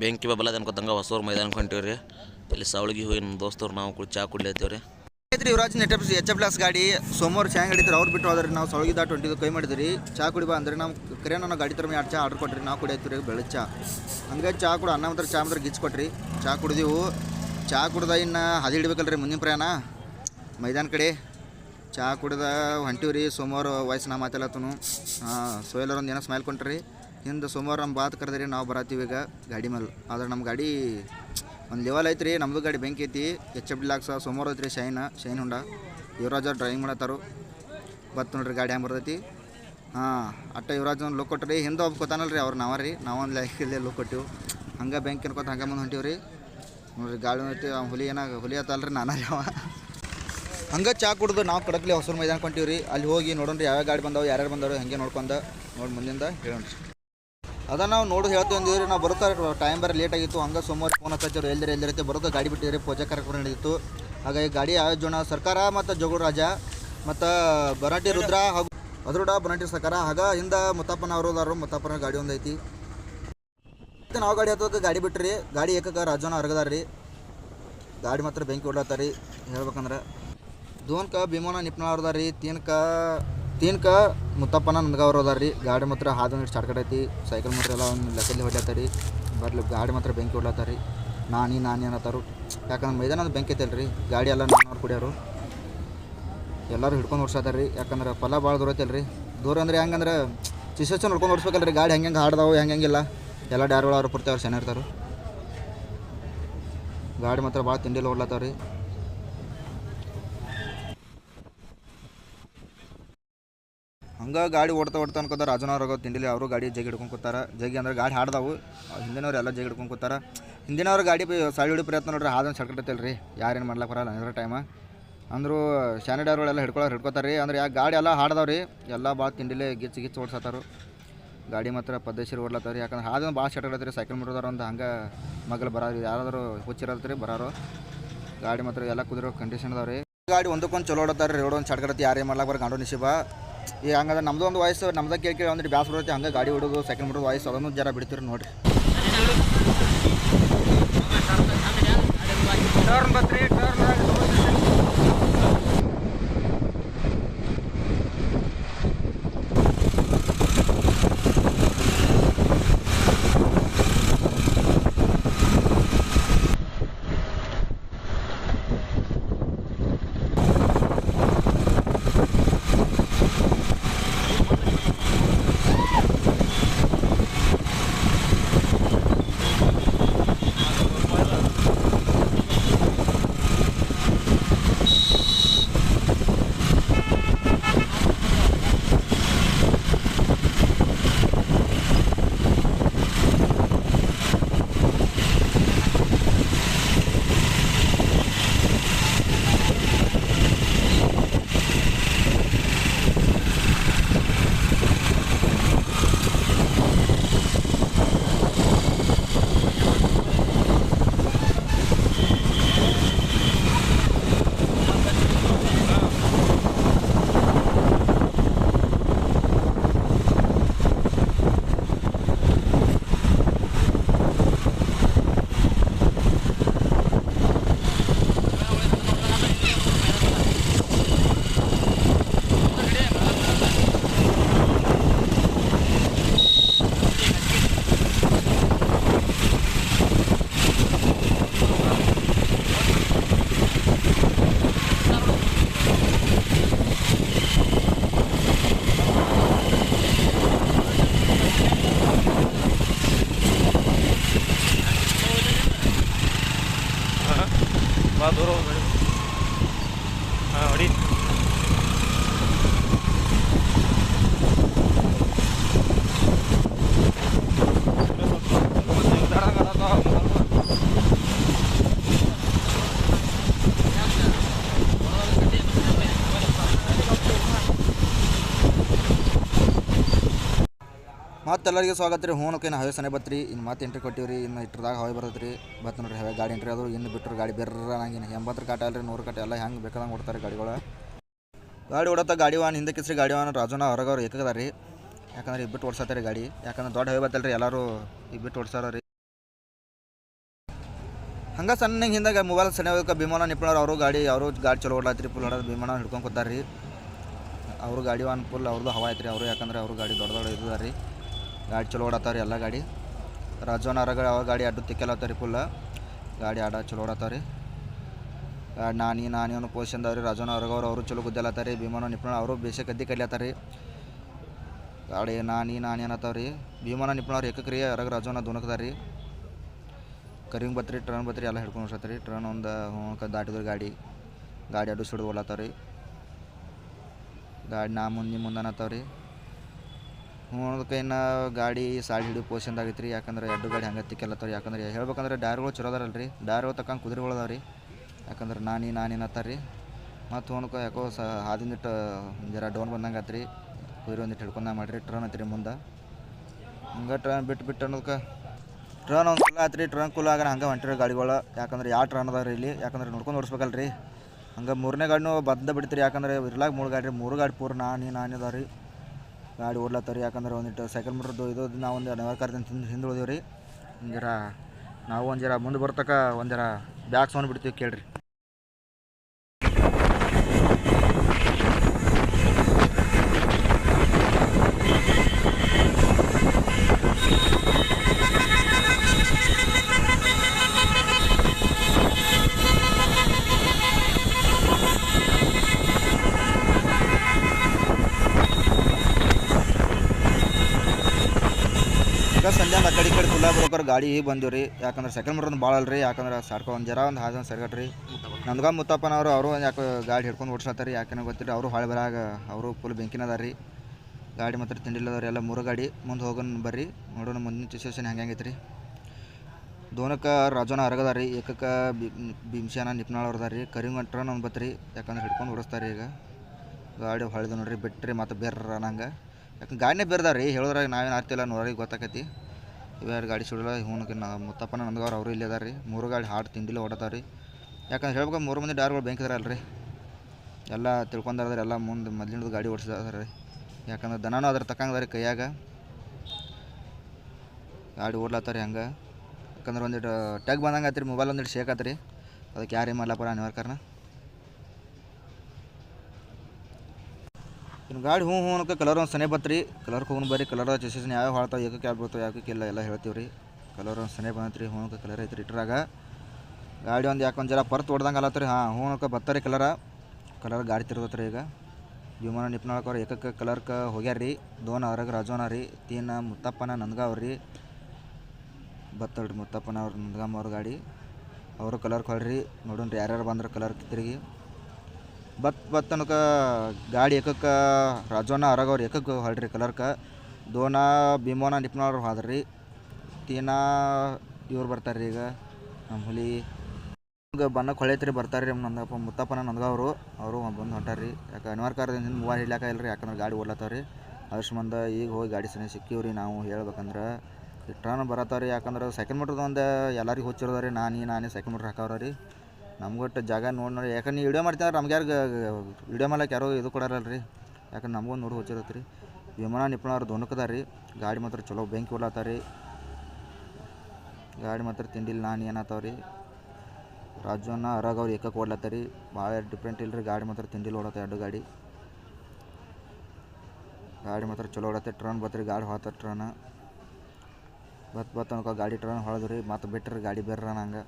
ಬೆಂಕಿ ಬಬಲದ ಅನ್ಕೋತಂಗ ಹೊಸೂರು ಮೈದಾನಕ್ಕೆ ಕೊಂಟೀವ್ರಿ ಇಲ್ಲಿ ಸಾವಳಿಗೆ ಹೋಗಿ ನಮ್ಮ ದೋಸ್ತರು, ನಾವು ಕೂಡ ಚಾ ಕುಡ್ಲತ್ತೀವ್ರಿ ಐತ್ರಿ ಯುವರಾಜ್ ನೆಟ್ ಎಚ್ ಎಫ್ ಲಾಸ್ ಗಾಡಿ ಸೋಮವಾರ ಚಾಂಗ್ ಹಿಡಿದ್ರೆ ಅವ್ರು ಬಿಟ್ಟು ಹೋದ್ರಿ. ನಾವು ಸೊಳಗಿ ದಾಟ್ ಹೊಂಟಿದ್ದು ಕೈ ಮಾಡಿದ್ರಿ. ಚಾ ಕುಡಿ ಬಾ ಅಂದ್ರೆ ನಾವು ಕರೆ ನಾವು ಗಾಡಿ ತರ ಎರಡು ಚಾ ಆರ್ಡರ್ ಕೊಟ್ರಿ. ನಾವು ಕುಡಿಯತ್ತೀವಿ ಬೆಳಗ್ಗೆ ಚಾ. ಹಂಗೆ ಚಾ ಕೂಡ ಅನ್ನ ಮಾತ್ರ, ಚಾ ಮಾತ್ರ ಗಿಚ್ ಕೊಟ್ರಿ. ಚಾ ಕುಡಿದೀವು. ಚಾ ಕುಡ್ದ ಇನ್ನು ಹದಿ ಹಿಡ್ಬೇಕಲ್ರಿ ಮುಂದಿನ ಪ್ರಯಾಣ. ಮೈದಾನ ಕಡೆ. ಚಾ ಕುಡ್ದ ಹೊಂಟಿವ್ರಿ. ಸೋಮವಾರ ವಯಸ್ಸು ನಾ ಮಾತಾಡತ್ತನು ಹಾಂ ಸೋಯಲರ್ ಒಂದು ಏನೋ ಸ್ಮೈಲ್ ಕೊಂಟ್ರಿ. ಹಿಂದೆ ಸೋಮವಾರ ನಮ್ಮ ಬಾತ್ ಕರೆದ್ರಿ, ನಾವು ಬರತ್ತೀವಿ ಈಗ ಗಾಡಿ ಮೇಲೆ. ಆದ್ರೆ ನಮ್ಮ ಗಾಡಿ ಒಂದು ಲೆವೆಲ್ ಐತ್ರಿ ನಮ್ಮದು ಗಾಡಿ ಬೆಂಕಿ ಐತಿ ಎಚ್ ಎಫ್ ಡಿಲಾಕ್ಸ ಸೋಮವಾರ ಐತ್ರಿ ಶೈನ್ ಶೈನ್ ಹುಂಡ ಯುವರಾಜ್ ಅವ್ರು ಡ್ರೈವಿಂಗ್ ಮಾಡತ್ತಾರು. ಬತ್ತು ನೋಡ್ರಿ ಗಾಡಿ ಹೆಂಗೆ ಬರ್ತೈತಿ. ಹಾಂ, ಅಟ್ಟ ಯುವರಾಜ್ ಒಂದು ಲುಕ್ ಕೊಟ್ರಿ. ಹಿಂದೆ ಒಬ್ಬ ಕೊತ್ತಾನಲ್ರಿ ಅವ್ರು ನಾವ ರೀ. ನಾವೊಂದು ಲೈಕ್ ಇಲ್ಲೇ ಲುಕ್ ಕೊಟ್ಟಿವು. ಹಂಗೆ ಬೆಂಕಿ ಅನ್ಕೊತ ಹಂಗೆ ಮುಂದೆ ಹೊಂಟಿವ್ರಿ. ನೋಡ್ರಿ ಗಾಡಿ ಹೊಂಟಿ ಅವ್ನು ಹುಲಿ ಏನಾಗ, ಹುಲಿ ಆತಲ್ರಿ ನಾನ ರೀ ಅವ. ಹಂಗೆ ಚಾ ಕುಡ್ದು ನಾವು ಕಡಕ್ಲಿ ಹೊಸೂರು ಮೈದಾನ ಕೊಂತೀವಿ ರೀ ಅಲ್ಲಿ ಹೋಗಿ ನೋಡೋಣ್ರಿ ಯಾವ್ಯಾವ ಗಾಡಿ ಬಂದವು, ಯಾರ್ಯಾರು ಬಂದವರು ಹಂಗೆ ನೋಡ್ಕೊಂಡು ನೋಡಿ ಮುಂದಿಂದ ಹೇಳೋಣ್ರಿ. ಅದ ನಾವು ನೋಡಿ ಹೇಳ್ತೀವಿ ಅಂದಿವ್ರಿ ನಾವು ಬರ್ತಾರೆ ಟೈಮ್ ಬರ ಲೇಟ್ ಆಗಿತ್ತು. ಹಂಗೆ ಸೋಮವಾರ ಫೋನ್ ಹಚ್ಚಿದ್ರು ಎಲ್ದಿರ ಎಲ್ದಿರತ್ತೆ ಬರೋದು ಗಾಡಿ ಬಿಟ್ಟಿದ್ರಿ ಪೂಜಾ ಕಾರ್ಯಕ್ರಮ ನಡೆದಿತ್ತು ಹಾಗಾಗಿ ಗಾಡಿ ಆಯೋಜನೆ ಸರ್ಕಾರ ಮತ್ತು ಜೋಗುಳ ರಾಜ ಮತ್ತು ಬರಾಟಿ ರುದ್ರ ಹಾಗೂ ಅದ್ರುಡ ಬರಾಟಿ ಸರ್ಕಾರ ಹಾಗ ಹಿಂದೆ ಮುತ್ತಪ್ಪನ ಅವರು ಅದಾರು ಮುತ್ತಪ್ಪನ ಗಾಡಿ ಒಂದು ಐತಿ ನಾವು ಗಾಡಿ ಹತ್ತೋದಕ್ಕೆ ಗಾಡಿ ಬಿಟ್ರಿ. ಗಾಡಿ ಏಕಕ್ಕೆ ರಾಜನ ರೀ ಗಾಡಿ ಮಾತ್ರ ಬೆಂಕಿ ಹೊಡ್ಲತ್ತಾರ ಹೇಳ್ಬೇಕಂದ್ರೆ ದೋನ್ಕ ಭೀಮನ ಅವ್ರದಾರ ರೀ ತೀನ್ಕ ತೀನ್ಕ ಮುತ್ತಪ್ಪನ ಅವ್ರು ಅದಾರ ರೀ. ಗಾಡಿ ಮಾತ್ರ ಹಾದು ನೀರು ಸ್ಟಾರ್ಟ್ ಐತಿ. ಸೈಕಲ್ ಮಾತ್ರ ಎಲ್ಲ ಒಂದು ಲೆಕ್ಕಲ್ಲಿ ರೀ. ಬರ್ಲಿ, ಗಾಡಿ ಮಾತ್ರ ಬೆಂಕಿ ಹೊಡ್ಲತ್ತಾರ ರೀ. ನಾನಿ ನಾನಿ ಅನ್ನತ್ತಾರು ಯಾಕಂದ್ರೆ ಮೈದಾನ ಬೆಂಕಿ ಐತಲ್ಲ ಗಾಡಿ ಎಲ್ಲ ನೋಡಿ ಕುಡಿಯೋರು. ಎಲ್ಲರೂ ಹಿಡ್ಕೊಂಡು ಓಡ್ಸತ್ತಾರ ರೀ. ಯಾಕಂದ್ರೆ ಫಲ ಭಾಳ ದೂರ ಐತಲ್ಲ ರೀ ದೂರ ಅಂದ್ರೆ ಹೆಂಗಂದ್ರೆ ಸಿಸ್ಟೇಷನ್ ನೋಡ್ಕೊಂಡು ಓಡಿಸ್ಬೇಕಲ್ಲ ರೀ ಗಾಡಿ ಹೆಂಗೆ ಹೆಂಗೆ ಹಾಡ್ದಾವು, ಹೆಂಗೆ ಹೆಂಗಿಲ್ಲ ಎಲ್ಲ ಡ್ಯಾರ್ಗಳು ಅವ್ರು ಪೂರ್ತಿ ಅವ್ರು ಚೆನ್ನಾಗಿ ಇರ್ತಾರೆ. ಗಾಡಿ ಮಾತ್ರ ಭಾಳ ತಿಂಡಿಲ್ಲ ಓಡ್ಲತ್ತಾವ ರೀ ಹಂಗೆ ಗಾಡಿ ಓಡ್ತಾ ಓಡ್ತಾ ಅನ್ಕೋತಾರೆ ರಾಜನವ್ರಾಗ ತಿಂಡಿಲಿ ಅವರು ಗಾಡಿ ಜಗಿ ಹಿಡ್ಕೊಂಡು ಕೂತಾರ. ಜಗಿ ಅಂದ್ರೆ ಗಾಡಿ ಹಾಡ್ದಾವು. ಹಿಂದಿನವ್ರು ಎಲ್ಲ ಜಗಿ ಹಿಡ್ಕೊಂಡು ಕೂತಾರ. ಹಿಂದಿನವ್ರು ಗಾಡಿ ಸಾಳಿ ಹಿಡಿ ಪ್ರಯತ್ನ ನೋಡ್ರಿ, ಹಾದೊಂದು ಸಡ್ಕಟ್ಟೈತಲ್ಲ ರೀ. ಯಾರೇನು ಮಾಡ್ಲಕ್ಕೆ ಬರಲ್ಲ ಅಂದ್ರೆ ಟೈಮ ಅಂದರು ಶಾನಿಡಾರ್ಗಳೆಲ್ಲ ಹಿಡ್ಕೊಳ್ಳೋರು ಹಿಡ್ಕೋತಾರೆ ರೀ ಅಂದ್ರೆ ಯಾಕೆ ಗಾಡಿ ಎಲ್ಲ ಹಾಡ್ದಾವೆ ರೀ. ಎಲ್ಲ ಭಾಳ ತಿಂಡಿಲಿ ಗಿಚ್ಚು ಗಿಚ್ಚು ಓಡ್ಸತ್ತಾರು ಗಾಡಿ ಮಾತ್ರ ಪದ್ದೇಶರಿ ಓಡ್ಲತ್ತಾವ ರೀ. ಯಾಕಂದ್ರೆ ಹಾದೊಂದು ಭಾಳ ಸೆಟ್ ಸೈಕಲ್ ಮುರಿದವ್ರು ಒಂದು ಹಂಗೆ ಮಗಲು ಬರೋರು ಯಾರಾದರೂ ಹುಚ್ಚಿರತ್ರಿ ಬರೋರು ಗಾಡಿ ಮಾತ್ರ ಎಲ್ಲ ಕುದಿರೋ ಕಂಡೀಷನ್ ಅದಾವ್ರಿ ಗಾಡಿ ಒಂದಕ್ಕೊಂದು ಚಲೋ ಓಡತ್ತಾರೆ ರೋಡ್ ಒಂದು ಚಡ್ಕರತಿ ಯಾರೇ ಮಾಡ್ಲಾಕ ಬರ ಗಾಂಡೋ ನಿಶಿಬ. ಈ ಹಂಗಂದ್ರೆ ನಮ್ದು ಒಂದು ವಯಸ್ಸು ನಮ್ದು ಕೇಳಿ ಕೇಳಿ ಅಂದ್ರೆ ಬ್ಯಾಸ್ ಬರುತ್ತೆ ಹಂಗೆ ಗಾಡಿ ಹೊಡೋದು ಸೆಕೆಂಡ್ ಮಾಡೋದು ವಯಸ್ಸು ಅದನ್ನು ಜರ ಬಿಡ್ತೀರಿ ನೋಡ್ರಿ. ಭಾಳ ಮತ್ತೆಲ್ಲರಿಗೆ ಸ್ವಾಗತ ರೀ. ಹೂನಕೇನು ಹವೆ ಸನೆ ಬತ್ರಿ ಇನ್ನು ಮತ್ತೆ ಎಂಟ್ರಿ ಕೊಟ್ಟಿವಿ ರೀ ಇನ್ನು ಇಟ್ಟರದಾಗ ಹವೆ ಬರ್ತೈತೆ ರೀ ಬತ್ ನೋಡ್ರಿ ಹವೆ ಗಾಡಿ ಎಂಟ್ರಿ ಅದು ಇನ್ನು ಬಿಟ್ಟರು ಗಾಡಿ ಬೇರೆ ನಂಗೆ ಇನ್ನು ಎಂಬತ್ತರ ಕಾಟ ಅಲ್ರಿ. ನೂರು ಕಾಟ ಎಲ್ಲ ಹೆಂಗೆ ಬೇಕಾದಂಗೆ ಓಡ್ತಾರೆ ಗಾಡಿಗಳ. ಗಾಡಿ ಓಡತ್ತ ಗಾಡಿ ವಾನ್ ಹಿಂದೆ ಕಿಸ್ರಿ ಗಾಡಿ ವಾನ್ ರಾಜನ ಹೊರಗವ್ರು ಏಕದ ರೀ. ಯಾಕಂದ್ರೆ ಇಬ್ಬಿಟ್ಟು ಓಡ್ಸತ್ತಾರೆ ಗಾಡಿ. ಯಾಕಂದ್ರೆ ದೊಡ್ಡ ಹವೆ ಬತ್ತಲ್ರಿ. ಎಲ್ಲರೂ ಇಬ್ಬಿಟ್ಟು ಓಡ್ಸಾರ ರೀ ಹಂಗೆ ಸಣ್ಣ ಹಿಂದಾಗ ಮೊಬೈಲ್ ಸಣ್ಣ ಭೀಮಾನ ನಿಪ್ನವ್ರು ಅವರು ಗಾಡಿ ಅವರು ಗಾಡಿ ಚಲೋ ಓಡ್ಲಾತ್ರಿ. ಫುಲ್ ಹೊಡೆದು ಭೀಮಾನ ಹಿಡ್ಕೊಂಡು ಕೂತಾರ ರೀ. ಅವರು ಗಾಡಿ ವಾನ್ ಫುಲ್ ಅವ್ರದ್ದು ಹವಾ ಐತ್ರಿ. ಅವರು ಯಾಕಂದ್ರೆ ಅವರು ಗಾಡಿ ದೊಡ್ಡ ದೊಡ್ಡ ಇದ್ದಾರೆ ರೀ. ಗಾಡಿ ಚಲೋ ಓಡತ್ತಾವ್ರಿ ಎಲ್ಲ ಗಾಡಿ. ರಾಜವನ ಯಾವ ಅವ್ರ ಗಾಡಿ ಅಡ್ಡು ತಿಕ್ಕಲತ್ತಾವ ರೀ ಫುಲ್ ಗಾಡಿ ಆಡ ಚಲೋ ಓಡತ್ತಾವ ಗಾಡಿ ನಾನಿ ನಾನಿ ಅನ್ನೋ ಪೊಸಿಷನ್ ಅದಾವ ರೀ ಅವ್ರು ಅವರು ಚಲೋ ಗುದ್ದಲತ್ತಾರ ರೀ ಭೀಮನ ನಿಪುಣ ಅವರು ಬೇಸೆ ಕದ್ದಿ ಕಲಿಯತ್ತಾರ ಗಾಡಿ ನಾನಿ ನಾನಿ ಅನ್ನತ್ತಾವ ರೀ ಭೀಮನ ನಿಪ್ನವ್ರು ಏಕಕ್ಕೆ ರೀ ಹೊರಗೆ ರಾಜವನ ದುನಕದಾರ ರೀ ಕರಿಂಗ್ ಬತ್ರಿ, ಟ್ರನ್ ಬತ್ರಿ ಎಲ್ಲ ಹಿಡ್ಕೊಂಡು ಟ್ರನ್ ಒಂದು ಹೋಗಕ್ಕೆ ದಾಟಿದ್ರು ಗಾಡಿ. ಗಾಡಿ ಅಡ್ಡು ಸಿಡ್ದು ಓಲತ್ತಾವ್ರಿ ಗಾಡಿ ನಾ ಮುಂದೆ ಮುಂದೆ ಅನ್ನತ್ತಾವ ರೀ ಹೋಗೋದಕ್ಕೆ ಇನ್ನು ಗಾಡಿ ಸಾಡಿ ಹಿಡಿಯೋ ಪೋಷನ್ದಾಗ ರೀ ಯಾಕಂದ್ರೆ ಎರಡು ಗಾಡಿ ಹಂಗೆ ತಿಕ್ಕಲತ್ತಾವ ಯಾಕಂದ್ರೆ ಹೇಳ್ಬೇಕಂದ್ರೆ ಡಾರ್ಗಳು ಚಲೋ ಅದಾರಲ್ಲ ರೀ ಡಾರ್ಗಳು ತಕ್ಕಂಗೆ ಕುದುರೆಗಳು ಅದಾವ ರೀ ಯಾಕಂದ್ರೆ ನಾನಿ ನಾನೇನು ಹತ್ತಾರ ರೀ ಮತ್ತು ಹೋಗ್ಕ ಯಾಕೋ ಸ ಹಾದಿಂದಿಟ್ಟು ಜರ ಡೌನ್ ಬಂದಂಗೆ ಆತ್ರಿ. ಕುದುರೆ ಒಂದಿಟ್ಟು ಹಿಡ್ಕೊಂಡ ಮಾಡಿರಿ. ಟ್ರನ್ ಐತ್ರಿ ಮುಂದೆ. ಹಂಗೆ ಟ್ರನ್ ಬಿಟ್ಟು ಬಿಟ್ಟು ಅನ್ನೋದಕ್ಕೆ ಟ್ರನ್ ಒಂದು ಕುಲ ಆತ್ರಿ. ಟ್ರನ್ ಕುಲ ಆಗ ಹಂಗೆ ಹೊಂಟಿರಿ ಗಾಡಿಗಳು. ಯಾಕಂದ್ರೆ ಯಾವ ಟ್ರನ್ ಅದಾವ ರೀ ಇಲ್ಲಿ. ಯಾಕಂದ್ರೆ ನೋಡ್ಕೊಂಡು ಓಡಿಸ್ಬೇಕಲ್ಲ ರೀ ಹಂಗೆ ಮೂರನೇ ಗಾಡಿನೂ ಬಂದ ಬಿಡ್ತೀರಿ. ಯಾಕಂದ್ರೆ ಇರ್ಲಾಗ ಮೂರು ಗಾಡಿ ಮೂರು ಗಾಡಿ ಪೂರ ನಾನಿ ನಾನಿ ಅದಾವ ರೀ ಗಾಡಿ ಓಡ್ಲತ್ತವ್ರಿ ಯಾಕಂದ್ರೆ ಒಂದಿಟ್ಟು ಸೈಕಲ್ ಮೀಟ್ರದ್ದು ಇದು ನಾವು ಒಂದು ಹಿಂದೆ ಹಿಂದೆ ಒಂದಿರ ರೀ. ಜರ ನಾವು ಒಂದು ಮುಂದೆ ಬರ್ತಕ್ಕ ಒಂದು ಜರ ಬ್ಯಾಗ್ ಸೌಂಡ್ ಬಿಡ್ತೀವಿ ಕೇಳ್ರಿ. ಆ ಕಡೆ ಕಡೆ ಕುಲ್ಲ ಬರೋಕರ್ ಗಾಡಿ ಬಂದಿವಿ ರೀ. ಯಾಕಂದ್ರೆ ಸೆಕೆಂಡ್ ಮೀಟ್ರ್ ಭಾಳ ಅಲ್ರಿ ಯಾಕಂದ್ರೆ ಸರ್ಕೊ ಒಂದು ಜರ ಒಂದು ಹಾಜನ್ ಸರ್ಗಟ್ರಿ ನನ್ಗ ಮುತ್ತಪ್ಪನವರು ಅವರು ಯಾಕೆ ಗಾಡಿ ಹಿಡ್ಕೊಂಡು ಓಡಿಸ್ಲತ್ತಾರ ಯಾಕಂದ್ರೆ ಗೊತ್ತಿರಿ ಅವರು ಹಾಳೆ ಬರಾಗ ಅವರು ಫುಲ್ ಬೆಂಕಿನ ಅದಾರ ರೀ. ಗಾಡಿ ಮಾತ್ರ ತಿಂಡಿಲ್ಲದವ್ರಿ ಎಲ್ಲ ಮೂರು ಗಾಡಿ. ಮುಂದೆ ಹೋಗೋಣ ಬರ್ರಿ. ನೋಡೋಣ ಮುಂದಿನ ಸಿಚುವೇಶನ್ ಹೆಂಗೆ ಐತ್ರಿ ದೋನಕ್ಕೆ ರಾಜನ ಅರಗದ ರೀ. ಏಕಕ್ಕೆ ಭೀಮ್ಶಾನ ನಿಪ್ನಾಳ್ ಅವ್ರದಾರ ರೀ. ಒಂದು ಬತ್ರಿ ಯಾಕಂದ್ರೆ ಹಿಡ್ಕೊಂಡು ಓಡಿಸ್ತಾರೆ ಈಗ. ಗಾಡಿ ಹೊಳೆದು ನೋಡ್ರಿ. ಬಿಟ್ರಿ ಮತ್ತು ಬೇರೆ ನಂಗೆ. ಯಾಕಂದ್ರೆ ಗಾಡಿನೇ ಬೇರೆದಾರಿ ರೀ. ಹೇಳಿದ್ರಾಗ ನಾವೇನು ಆರ್ತಿಲ್ಲ. ನೋಡ್ರಿಗೆ ಗೊತ್ತಾಕತಿ. ಇವ್ಯಾರು ಗಾಡಿ ಸುಡಲ್ಲ ಹೂನಕ್ಕೆ ನಾ ಮುತ್ತಪ್ಪನ ಅವರು ಇಲ್ಲೇ ಅದಾರ ರೀ ಮೂರು ಗಾಡಿ ಹಾಡು ತಿಂದಿಲ್ಲ ರೀ ಯಾಕಂದ್ರೆ ಹೇಳ್ಬೇಕು ಮೂರು ಮಂದಿ ಡಾರ್ಗಳು ಬ್ಯಾಂಕ್ ರೀ ಎಲ್ಲ ತಿಳ್ಕೊಂಡಾರ ಎಲ್ಲ ಮುಂದೆ ಮೊದ್ಲಿನದು ಗಾಡಿ ಓಡಿಸಿದಾರ ರೀ ಯಾಕಂದ್ರೆ ದನನೂ ಅದ್ರ ತಕ್ಕಂಗದ ರೀ ಕೈಯಾಗ. ಗಾಡಿ ಓಡ್ಲತ್ತಾರ ಹಂಗೆ. ಯಾಕಂದ್ರೆ ಒಂದಿಟ್ಟು ಟ್ಯಾಗ್ ಬಂದಂಗೆ ಆತ್ರಿ ಮೊಬೈಲ್ ಒಂದಿಟ್ಟು ಶೇಕ್ ಆತ್ರಿ. ಅದಕ್ಕೆ ಯಾರೇ ಮಾಡ್ಲಪ್ಪ ಅನಿವಾರ್ಕರ್ನ ಗಾಡಿ ಹ್ಞೂ ಹ್ಞೂ ಅನ್ನೋಕೆ ಕಲರ್ ಒಂದು ಸನೆ ಬತ್ರಿ. ಕಲರ್ ಹೋಗೋಣ ಬರ್ರಿ ಕಲರ್ ಚೇಸನ್ ಯಾವ ಹಾಳ್ತಾವ ಯಾಕೆ ಕ್ಯಾಬ್ ಬರ್ತಾವೆ ಯಾಕೆ ಇಲ್ಲ, ಎಲ್ಲ ಹೇಳ್ತೀವಿ ರೀ ಕಲರ್ ಒಂದು ಸನೆ ರೀ ಹ್ಞೂ ಕಲರ್ ಐತ್ರಿ ಇಟ್ರಾಗ. ಗಾಡಿ ಒಂದು ಯಾಕೆ ಒಂದು ಜರ ಪರ್ತ್ ಹೊಡ್ದಂಗೆ ಅಲ್ಲತ್ರಿ ಹಾಂ ಬತ್ತ ರೀ ಕಲರ ಕಲರ್ ಗಾಡಿ ತಿರ್ದತ್ರಿ ಈಗ. ವಿಮಾನ ನಿಪ್ನಾಳಕವ್ರು ಏಕಕ್ಕೆ ಕಲರ್ಕ ಹೋಗ್ಯಾರ ರೀ ದೋನ ಅವ್ರಾಗ ರಾಜೋನ ರೀ, ತೀನ ಮುತ್ತಪ್ಪನ ನಂದ್ಗಾವ್ ರೀ. ಬತ್ತಳ್ರಿ ಮುತ್ತಪ್ಪನ ಅವ್ರ ನಂದ್ಗಮ್ಮ ಅವ್ರ ಗಾಡಿ. ಅವರು ಕಲರ್ ಕೊಡ್ರಿ ನೋಡೋಣ ರೀ ಯಾರ್ಯಾರು ಬಂದ್ರೆ ಕಲರ್ ತಿರುಗಿ. ಬತ್ ಬತ್ ಅನ್ಕ ಗಾಡಿ ಏಕಕ್ಕೆ ರಾಜೋನ ಅರಗವ್ರು ಏಕಕ್ಕೆ ಹೊಳ್ರಿ ಕಲರ್ಕ. ದೋನ ಭೀಮೋನ ನಿಪ್ನವ್ರು ಹೋದ್ರಿ. ತೀನಾ ಇವ್ರು ಬರ್ತಾರೆ ಈಗ ನಮ್ಮ ಹುಲಿ. ನಮ್ಗೆ ಬನ್ನಕ್ಕೆ ಬರ್ತಾರೆ ರೀ ನಂದಪ್ಪ ಮುತ್ತಪ್ಪನ ನಂದಗವ್ರು. ಅವರು ಬಂದು ಹೊಂಟಾರ ರೀ ಯಾಕೆ ಅನಿವಾರ್ಯದಿಂದ ಮೂವರು ಹಿಡ್ಲಾಕ ರೀ ಯಾಕಂದ್ರೆ ಗಾಡಿ ಓಡ್ಲತ್ತಾವ ರೀ ಮಂದ ಈಗ ಹೋಗಿ ಗಾಡಿ ಸನಿ ಸಿಕ್ಕಿವ್ರಿ ನಾವು ಹೇಳ್ಬೇಕಂದ್ರೆ. ಟ್ರನ್ ಬರತ್ತಾವ ರೀ ಯಾಕಂದ್ರೆ ಸೆಕೆಂಡ್ ಮೀಟ್ರದ್ದು ಒಂದು ಎಲ್ಲರಿಗೂ ಹುಚ್ಚಿರೋದ್ರಿ ನಾನೇ ನಾನೇ ಸೆಕೆಂಡ್ ಮೀಟ್ರ್ ರೀ. ನಮ್ಗೊಟ್ಟು ಜಾಗ ನೋಡಿ ನೋಡಿ. ಯಾಕಂದ್ರೆ ನೀವು ವಿಡಿಯೋ ಮಾಡ್ತೀವಿ ನಮ್ಗೆ ಯಾರು ವಿಡಿಯೋ ಮಾಡ್ಲಿಕ್ಕೆ ಯಾರೋ ಇದು ಕೊಡಾರಲ್ಲ ರೀ ಯಾಕಂದ್ರೆ ನಮಗೊಂದು ನೋಡಿ ಹೋಗಿರತ್ತೆ ರೀ ವಿಮಾನ ನಿಪುಣರು ದೊನಕದಾರ ರೀ ಗಾಡಿ ಮಾತ್ರ ಚಲೋ ಬೆಂಕಿ ಹೊಡ್ಲತ್ತಾವ ರೀ ಗಾಡಿ ಮಾತ್ರ ತಿಂಡಿಲ್ಲ ನಾನು ಏನತ್ತಾವ ರೀ ರಾಜುವನ್ನ ಅರಾಗ ಅವ್ರು ಏಕಕ್ಕೆ ಓಡ್ಲತ್ತಾರ ರೀ ಭಾಳ ಡಿಫ್ರೆಂಟ್ ಇಲ್ಲ ರೀ ಗಾಡಿ ಮಾತ್ರ ತಿಂಡಿಲ್ಲ ಓಡತ್ತೆ ಎರಡು ಗಾಡಿ. ಗಾಡಿ ಮಾತ್ರ ಚಲೋ ಓಡತ್ತೆ ಟ್ರನ್ ಬರ್ತೀರಿ ಗಾಡಿ ಹೊತ್ತ ಟ್ರನ್. ಬತ್ ಬತ್ತ ಅನ್ಕೋ ಗಾಡಿ ಟ್ರನ್ ಹೊಳೆದು ಮತ್ತೆ ಬಿಟ್ರಿ ಗಾಡಿ ಬೇರೆ ನಂಗೆ.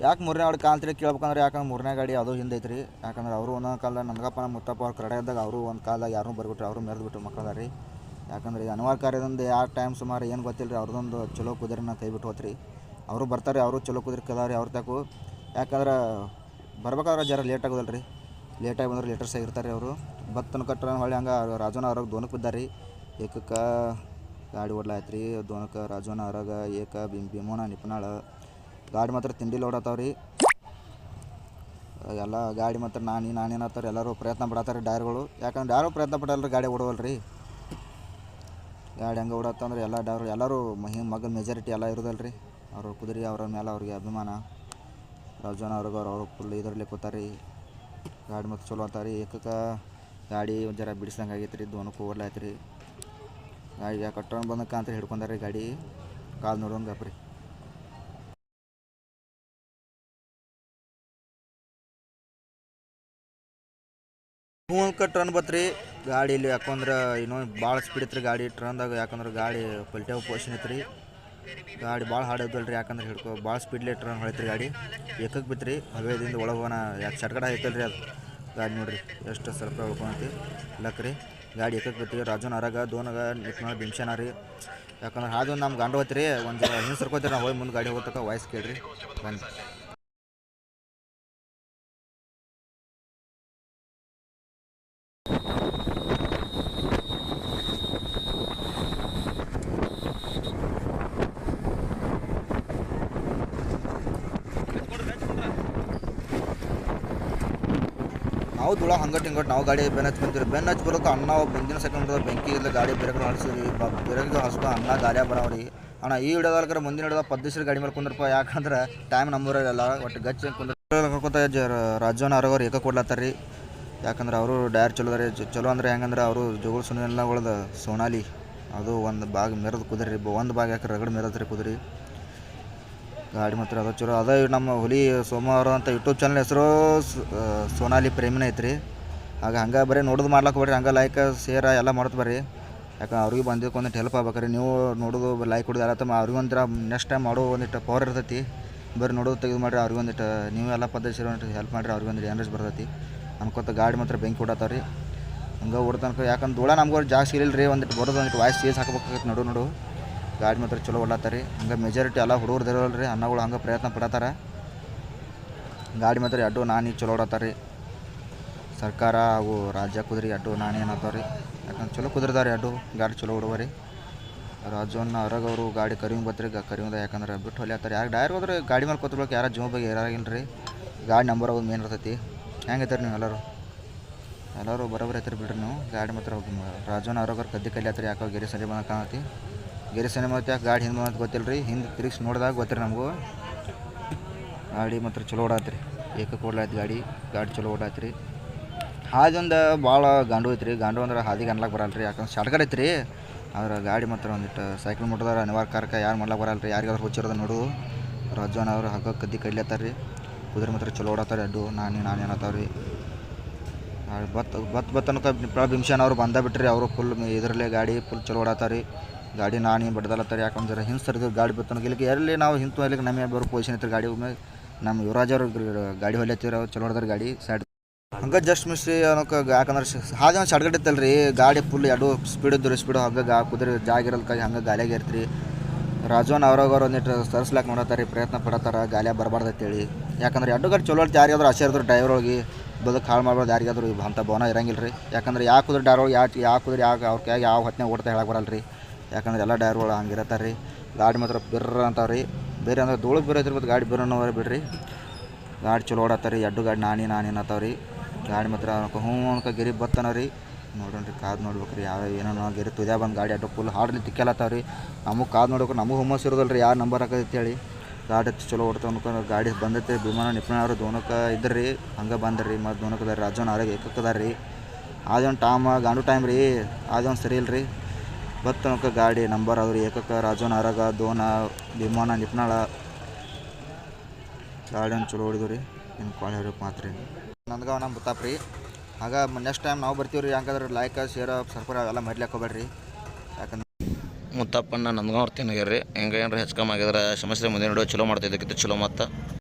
ಯಾಕೆ ಮೂರನೇ ಗಾಡಿ ಕಾಲ್ತಿರಿ ಕೇಳ್ಬೇಕಂದ್ರೆ ಯಾಕಂದ್ರೆ ಮೂರನೇ ಗಾಡಿ ಅದು ಹಿಂದೆ ಐತ್ರಿ. ಯಾಕಂದ್ರೆ ಅವರು ಒಂದೊಂದು ಕಾಲ ನನ್ಗಪ್ಪ ಮುತ್ತಪ್ಪ ಅವ್ರು ಕಡೆ ಇದ್ದಾಗ ಅವರು ಒಂದು ಕಾಲ ಯಾರನ್ನೂ ಬರ್ಬಿಟ್ರು, ಅವರು ಮೆರೆದು ಬಿಟ್ಟು ಮಕ್ಕಳ ರೀ ಯಾಕಂದ್ರೆ ಇದು ಅನಿವಾರ್ಯ ಕಾರ್ಯದಿಂದ ಯಾವ ಟೈಮ್ ಸುಮಾರು ಏನು ಗೊತ್ತಿಲ್ಲ ರೀ ಅವ್ರದ್ದೊಂದು ಚಲೋ ಕುದುರೆನ ಕೈ ಬಿಟ್ಟು ಹೋತ್ರಿ. ಅವರು ಬರ್ತಾರೆ ಅವರು ಚಲೋ ಕುದುರೆ ಕದಾವ್ರಿ ಅವ್ರ ತಾಕು ಯಾಕಂದ್ರೆ ಬರ್ಬೇಕಾದ್ರೆ ಜರ ಲೇಟ್ ಆಗೋದಲ್ಲ ರೀ ಲೇಟಾಗಿ ಬಂದ್ರೆ ಲೇಟರ್ಸ್ ಆಗಿರ್ತಾರೆ ಅವರು. ಬತ್ತನ ಕಟ್ರ ಹೊಳ್ಳಿ ಹಂಗೆ ರಾಜನ ಅವ್ರಾಗ ದೋನಕ್ಕೆ ಬಿದ್ದಾರಿ ಏಕಕ್ಕೆ ಗಾಡಿ ಓಡ್ಲಾಯ್ತು ರೀ ದೋನಕ್ಕೆ ರಾಜನ ಅವ್ರಾಗ ಏಕ ಬಿಮ್ ಭೀಮೋನ ನಿಪುಣಾಳ ಗಾಡಿ ಮಾತ್ರ ತಿಂಡಿ ಓಡತ್ತಾವ ರೀ. ಎಲ್ಲ ಗಾಡಿ ಮಾತ್ರ ನಾನಿ ನಾನೇನತ್ತಾರ ಎಲ್ಲರೂ ಪ್ರಯತ್ನ ಪಡತ್ತಾರೆ ಡೈರ್ಗಳು ಯಾಕಂದ್ರೆ ಯಾರೂ ಪ್ರಯತ್ನ ಪಡಲ್ಲ ಗಾಡಿ ಓಡವಲ್ರಿ. ರೀ ಗಾಡಿ ಹೆಂಗೆ ಓಡತ್ತಂದ್ರೆ ಎಲ್ಲ ಡೈರ್ ಎಲ್ಲರೂ ಹಿಂಗೆ ಮಗನ ಮೆಜಾರಿಟಿ ಎಲ್ಲ ಇರೋದಲ್ರಿ. ರೀ ಅವರು ಕುದುರೆ, ಅವ್ರ ಮೇಲೆ ಅವ್ರಿಗೆ ಅಭಿಮಾನ. ರಾಜನ ಅವ್ರಿಗೆ ಅವ್ರು ಅವ್ರು ಫುಲ್ ಇದರಲ್ಲಿ ಕೂತಾರಿ. ರೀ ಗಾಡಿ ಮತ್ತು ಚಲೋ ಅಂತಾರಿ ರೀ. ಏಕಕ್ಕೆ ಗಾಡಿ ಒಂದು ಜರ ಬಿಡಿಸ್ದಂಗೆ ಆಗೈತೆ ರೀ ದೋನಕ್ಕೆ ಓಡ್ಲಾಯ್ತು ರೀ ಗಾಡಿ ಕಟ್ಟೋಣ ಬಂದಕ್ಕೆ ಅಂತ ಹಿಡ್ಕೊಂಡಾರೆ ಗಾಡಿ. ಕಾದು ನೋಡೋಂಗೆ ಅಪ್ರಿ ಮೂಲಕ ಟ್ರನ್ ಬತ್ರಿ. ಗಾಡಿ ಇಲ್ಲಿ ಯಾಕಂದ್ರೆ ಇನ್ನೊಂದು ಭಾಳ ಸ್ಪೀಡ್ ಇತ್ತು ಗಾಡಿ ಟ್ರನ್ದಾಗ ಯಾಕಂದ್ರೆ ಗಾಡಿ ಪಲ್ಟೆ ಪೋಷನ್ ಐತ್ರಿ. ಗಾಡಿ ಭಾಳ ಹಾಡೋದಲ್ರಿ ಯಾಕಂದ್ರೆ ಹಿಡ್ಕೊ, ಭಾಳ ಸ್ಪೀಡ್ಲೇ ಟ್ರನ್ ಹೊಳಿತ್ರಿ ಗಾಡಿ. ಏಕಕ್ಕೆ ಬಿತ್ರಿ ಹವೇದಿಂದ ಹೋಗೋಣ, ಯಾಕೆ ಶಟ್ಕಡ ಐತಲ್ರಿ ಅದು. ಗಾಡಿ ನೋಡ್ರಿ, ಎಷ್ಟು ಸ್ವಲ್ಪ ಉಳ್ಕೊಂತಿ ಲಕ್ರಿ, ಗಾಡಿ ಏಕಕ್ಕೆ ಬಿತ್ರಿ, ರಾಜನ್ ಅರಾಗ ದೋನಾಗ ನಿಕ್ನ ಬಿಮ್ಶನ ರೀ ಯಾಕಂದ್ರೆ ಹಾದು ನಮ್ಮ ಗಂಡು ಹೋತ್ರಿ, ಒಂದು ಹಿಂಗೆ ಸರ್ಕೋತೀರಿ ನಾವು ಹೋಗಿ ಮುಂದೆ ಗಾಡಿ ಹೋಗ್ತಕ್ಕ ವಾಯ್ಸ್ ಕೇಳ್ರಿ. ಬನ್ನಿ. ನಾವು ದುಳ ಹಂಗಟ್ ಹಿಂಗಟ್ ನಾವು ಗಾಡಿ ಬೆನ್ ಹಚ್ಚಿ ಬಂದಿರಿ ಬೆನ್ ಹಚ್ಚಿ ಬರೋಕೆ ಅಣ್ಣ ಬೆಂಕಿನ ಸೆಕೆಂಡ್ ಬೆಂಕಿ ಇಲ್ಲ ಗಾಡಿ ಬೇರೆ ಹಳ್ಸಿರಿ ಬೇರೆ ಹಸ್ಬ ಅಣ್ಣ ಗಾಡಿಯಾಗ ಬರೋರಿ ಅಣ್ಣ ಈ ಹಿಡಿಯೋದಲ್ಕರ ಮುಂದಿನ ಹಿಡಿದ ಪದ್ಧತಿ ಗಾಡಿ ಮೇಲೆ ಕುಂದ್ರಪ್ಪ. ಯಾಕಂದ್ರೆ ಟೈಮ್ ನಂಬರಲ್ಲ ಒಟ್ಟು ಗಚ್ಚ ಕುಂದ್ರ ಕರ್ಕೊತ ರಾಜ್ಯನ ಆರೋಗ್ಯವ್ರು ಏಕ ಕೊಡ್ಲತ್ತಾರ ಯಾಕಂದ್ರೆ ಅವರು ಡೈರ್ ಚಲೋ ರೀ ಚಲೋ ಅಂದ್ರೆ ಹೆಂಗಂದ್ರೆ ಅವರು ಜೋಗುಳ ಉಳ್ದ ಸೋನಾಲಿ. ಅದು ಒಂದು ಭಾಗ ಮೆರೆದು ಕುದುರಿ ಒಂದು ಬಾಗ್ ಯಾಕೆ ರಗಡ್ ಮೆರದ್ರಿ ಕುದುರಿ. ಗಾಡಿ ಮಾತ್ರ ಅದು ಚಲೋ. ಅದ ನಮ್ಮ ಹುಲಿ ಸೋಮವಾರ ಅಂತ ಯೂಟ್ಯೂಬ್ ಚಾನಲ್ ಹೆಸರು ಸೋನಾಲಿ ಪ್ರೇಮಿನ ಐತ್ರಿ. ಆಗ ಹಂಗೆ ಬರೀ ನೋಡೋದು ಮಾಡ್ಲಕ್ಕೆ ಬರ್ರಿ ಹಂಗೆ ಲೈಕ್ ಶೇರ್ ಎಲ್ಲ ಮಾಡ್ತ ಬರ್ರಿ. ಯಾಕಂದ್ರೆ ಅವ್ರಿಗೆ ಬಂದಿದ್ದಕ್ಕೆ ಒಂದಿಟ್ಟು ಹೆಲ್ಪ್ ಆಗ್ಬೇಕ್ರಿ. ನೀವು ನೋಡೋದು ಲೈಕ್ ಕೊಡೋದು ಎಲ್ಲ ತಮ್ಮ ಅವ್ರಿಗೆ ಒಂಥರ ನೆಕ್ಸ್ಟ್ ಟೈಮ್ ಮಾಡೋ ಒಂದಿಟ್ಟು ಪವರ್ ಇರ್ತೈತಿ. ಬರೀ ನೋಡೋದು, ತೆಗೆದು ಮಾಡಿರಿ, ಅವ್ರಿಗೆ ಒಂದಿಟ್ಟು ನೀವು ಎಲ್ಲ ಪದ್ಧತಿ ಹೆಲ್ಪ್ ಮಾಡಿರಿ, ಅವ್ರಿಗೆ ಒಂದಿಟ್ಟು ಎನರ್ಜಿ ಬರ್ತೈತಿ. ಅನ್ಕೊತ ಗಾಡಿ ಮಾತ್ರ ಬೆಂಕಿ ಕೊಡತ್ತಾವ್ರಿ ಹಂಗೆ ಓಡ್ತನಕ ಯಾಕಂದ್ರೆ ಧೂಳ ನಮ್ಗೆ ಜಾಸ್ತಿ ಇರಲಿಲ್ಲ ರೀ ಒಂದಿಟ್ಟು ಬರೋದು ಒಂದಿಟ್ಟು ವಾಯ್ಸ್ ಸೇಸ್ ಹಾಕ್ಬೇಕಾಗತ್ತೆ ನೋಡು ನೋಡು. ಗಾಡಿ ಮಾತ್ರ ಚಲೋ ಓಡಾತ್ತಾರಿ ಹಂಗೆ ಮೆಜಾರಿಟಿ ಎಲ್ಲ ಹುಡುಗರು ಇರೋಲ್ಲ ರೀ ಅನ್ನಗಳು ಹಂಗೆ ಪ್ರಯತ್ನ ಪಡತ್ತಾರ ಗಾಡಿ ಮಾತ್ರ ಅಡ್ಡು ನಾನು ಚಲೋ ಓಡತ್ತಾರ ರೀ ಸರ್ಕಾರ ಹಾಗೂ ರಾಜ್ಯ ಕುದುರೆ ಅಡ್ಡು ಏನತ್ತಾವ ರೀ ಯಾಕಂದ್ರೆ ಚಲೋ ಕುದುರ್ದಾರಿ ಅಡ್ಡು, ಗಾಡಿ ಚಲೋ ಓಡುವ ರೀ ರಾಜವನ್ನ ಹೊರಗವರು ಗಾಡಿ ಕರಿವಿಂಗ್ ಬತ್ರಿ ಕರಿವಿಂದ ಯಾಕಂದ್ರೆ ಬಿಟ್ಟು ಹೊಲಿಯತ್ತಾರೆ ಯಾಕೆ ಡೈರ್ ಹೋದ್ರೆ ಗಾಡಿ ಮೇಲೆ ಕೂತ್ಬೇಕು ಯಾರ ಜೀವ ಬಗ್ಗೆ ಇರಾಗಿಲ್ಲ ರೀ ಗಾಡಿ ನಂಬರ್ ಆಗೋದು ಮೇನ್ ಇರ್ತೈತಿ. ಹೆಂಗೈತಾರೆ ನೀವು ಎಲ್ಲರೂ? ಎಲ್ಲರೂ ಬರೋಬ್ಬರಿ ಐತ್ರಿ ಬಿಡ್ರಿ ನೀವು. ಗಾಡಿ ಮಾತ್ರ ರಾಜವನ್ನ ಹೊರಗವ್ರು ಕದ್ದಿ ಕಲಿಯತ್ರಿ ಯಾಕೋ ಗೆರೆ ಸರಿ ಬಂದ ಕಾಣತಿ ಗೆರೆ ಸರಿ ಮತ್ತೆ ಯಾಕೆ ಗಾಡಿ ಹಿಂದೆ ಬಂದ ಗೊತ್ತಿಲ್ಲ ರೀ ಹಿಂದೆ ತಿರುಗಿಸಿ ನೋಡಿದಾಗ ಗೊತ್ತಿರಿ ನಮಗೂ. ಗಾಡಿ ಮಾತ್ರ ಚಲೋ ಓಡಾತ್ರಿ. ಏಕ ಓಡ್ಲಾಯ್ತು ಗಾಡಿ. ಗಾಡಿ ಚಲೋ ಓಡಾತ್ರಿ. ಹಾದೊಂದು ಭಾಳ ಗಾಂಡು ಐತ್ರಿ. ಗಾಂಡು ಅಂದ್ರೆ ಹಾದಿಗೆ ಅನ್ಲಕ್ಕೆ ಬರಲ್ಲ ರೀ ಯಾಕಂದ್ರೆ ಶಾರ್ಟ್ಕಟ್ ಐತ್ರಿ. ಅವ್ರ ಗಾಡಿ ಮಾತ್ರ ಒಂದಿಟ್ಟು ಸೈಕಲ್ ಮುಟ್ಟದಾರ ಅನಿವಾರ್ಯ ಯಾರು ಮಾಡ್ಲಕ್ಕೆ ಬರಲ್ಲ ರೀ ಯಾರಿಗಾದ್ರು ಹುಚ್ಚಿರೋದು ನೋಡು. ರಜ್ಜಾನ ಅವ್ರು ಹಗ್ಗ ಕದ್ದಿ ಕಡ್ಲತ್ತಾರ ರೀ ಕುದುರೆ ಮಾತ್ರ ಚಲೋ ಓಡಾತಾರೆ ಅಡ್ಡು ನಾನು ನಾನು ಏನತ್ತಾವ ರೀ ಬತ್ ಬತ್ ಬತ್ ನಿಪ್ಪಳ ಭೀಮ್ಶಾನ್ ಅವ್ರು ಬಂದ ಬಿಟ್ರಿ. ಅವರು ಫುಲ್ ಇದರಲ್ಲೇ ಗಾಡಿ ಫುಲ್ ಚಲೋ ಓಡಾತಾರಿ ಗಾಡಿ ನಾನು ಬಡ್ದಲತ್ತಾರ. ಯಾಕಂದ್ರೆ ಹಿಂದೆ ಸರಿದು ಗಾಡಿ ಬತ್ತನ ಇಲ್ಲಿಗೆ ಎಲ್ಲಿ ನಾವು ಹಿಂತು ಅಲ್ಲಿಗೆ ನಮಗೆ ಬರೋ ಪೊಸಿಷನ್ ಐತ್ರಿ ಗಾಡಿ ಒಮ್ಮೆ. ನಮ್ಮ ಯುವರಾಜ್ ಅವ್ರು ಗಾಡಿ ಹೊಲಿಯತ್ತೀರ ಚಲೋ ಹೊಡ್ದಾರ ಗಾಡಿ. ಸೈಡ್ ಹಂಗೆ ಜಸ್ಟ್ ಮಿಸ್ ಅನ್ನೋಕೆ ಯಾಕಂದ್ರೆ ಹಾಗೆ ಒಂದು ಶಡ್ಗಡ್ ಇತ್ತಲ್ರಿ, ಗಾಡಿ ಫುಲ್ ಎರಡು ಸ್ಪೀಡ್ ಇದ್ದು ಸ್ಪೀಡ್ ಹಂಗೆ ಗಾ ಕುದುರೆ ಇರಲ್ಕಾಗಿ ಹಂಗೆ ಗಾಲಿಯಾಗ ಇರ್ತ್ರಿ. ರಾಜವನ್ ಅವ್ರಾಗವ್ರು ಒಂದಿಟ್ಟು ತರಿಸ್ಲಾಕ ನೋಡತ್ತಾರ, ಪ್ರಯತ್ನ ಪಡತ್ತಾರ, ಗಾಲಿಯಾಗ ಬರಬಾರ್ದು ಅಂತೇಳಿ. ಯಾಕಂದ್ರೆ ಎರಡು ಗಾಡಿ ಚಲೋ ಯಾರಿಗಾದ್ರು ಆಸೆ ಇದ್ರ ಡ್ರೈವರ್ ಒಳಗೆ, ಬದುಕು ಹಾಳು ಮಾಡ್ಬಾರ್ದು, ಯಾರಿಗಾದ್ರು ಅಂಥ ಭವನ ಇರಂಗಿಲ್ಲ ರೀ ಯಾಕಂದ್ರೆ ಯಾವ ಕುದ್ರೆ ಡ್ರೈವರ್ ಯಾ ಯಾವ ಕುದ್ರೆ ಯಾವ ಅವ್ರ ಕೈಯಾಗ ಯಾವ ಹೊತ್ತಿನ ಓಡ್ತಾ ಹೇಳಕ್ಕೆ ಬರಲ್ಲ ರೀ ಯಾಕಂದ್ರೆ ಎಲ್ಲ ಡ್ರೈವರ್ಗಳು ಹಂಗೆ ಇರತ್ತಾರೆ ರೀ ಗಾಡಿ ಮಾತ್ರ ಬಿರ್ರ ಅಂತಾವ್ರಿ. ಬೇರೆ ಅಂದ್ರೆ ಧೂಳು ಬೇರೆ ಇದ್ರದ್ದು ಗಾಡಿ ಬಿರೋನವ್ರೆ ಬಿಡ್ರಿ. ಗಾಡಿ ಚಲೋ ಓಡತ್ತಾರ ಎರಡು ಗಾಡಿ ನಾನಿ ನಾನಿ ಅನ್ನತ್ತಾವ ರೀ ಗಾಡಿ ಮಾತ್ರ ಹ್ಞೂ ಅನ್ಕ, ಗಿರಿ ಬತ್ತಾನ ರೀ. ನೋಡೋಣ್ರಿ ಕಾದು ನೋಡ್ಬೇಕು ರೀ ಯಾವ ಏನೋ ಗೆರೆ ತುದ್ಯಾ ಬಂದು ಗಾಡಿ ಅಡ್ಡ ಫುಲ್ ಹಾರ್ಡ್ಲಿ ತಿಕ್ಕಲತ್ತಾವ ರೀ ನಮಗೆ ಕಾದು ನೋಡ್ಬೇಕು, ನಮಗೆ ಹುಮ್ಮಸ್ ಇರೋದಲ್ಲ ರೀ ಯಾರು ನಂಬರ್ ಹಾಕೈತೆ ಹೇಳಿ. ಗಾಡಿ ಚಲೋ ಓಡ್ತಾವ ಅನ್ಕೊಂಡು ಗಾಡಿ ಬಂದೈತೆ ವಿಮಾನ ನಿಪುಣ ಅವರು ದೋನಕ್ಕೆ ಇದ್ರಿ ರೀ ಹಂಗೆ ಬಂದ್ರಿ ಮತ್ತು ದೋನಕ್ಕದಾರ ರಾಜನ್ ಆರೋಗ್ಯ ಏಕಕ್ಕದಾರ ರೀ ಅದೊಂದು ಟೈಮ್ ಗಾಂಡು ಟೈಮ್ ರೀ ಅದೊಂದು ಸರಿ ಇಲ್ಲ ರೀ ಬತ್ತ ಅನ್ಕ ಗಾಡಿ, ನಂಬರ್ ಅವ್ರಿ ಏಕಕ್ಕ ರಾಜನ್ ಆರಾಗ ದೋನ ವಿಮಾನ ನಿಪ್ನಾಳ ಗಾಡಿ ಒಂದು ಚಲೋ ಹೊಡೆದು ರೀ ಇನ್ನು ಕಾಲ್ ಹೇಳ್ಬೇಕು ಮಾತ್ರ. ನಂದ್ಗಾವ್ ನಮ್ಮ ಗೊತ್ತಾಪ್ರಿ ರೀ ಆಗ ನೆಕ್ಸ್ಟ್ ಟೈಮ್ ನಾವು ಬರ್ತೀವಿ ರೀ ಯಾಕಂದ್ರೆ ಲೈಕ್ ಶೇರ್ ಸರ್ಪರ್ ಅವೆಲ್ಲ ಮಾಡ್ಲಿಕ್ಕೆ ಹೋಗ್ಬೇಡ್ರಿ. ಯಾಕಂದ್ರೆ ಮುತ್ತಪ್ಪಣ್ಣ ಅವ್ರ ತಿನ್ನಗೇರಿ ಹೆಂಗೆ ಏನಾರ ಹೆಚ್ಚು ಕಮ್ಮಿ ಆಗಿದ್ರೆ ಸಮಸ್ಯೆ ಮುಂದಿನ ಚಲೋ ಮಾಡ್ತಿದ್ದಕ್ಕಿಂತ ಚಲೋ ಮತ್ತು.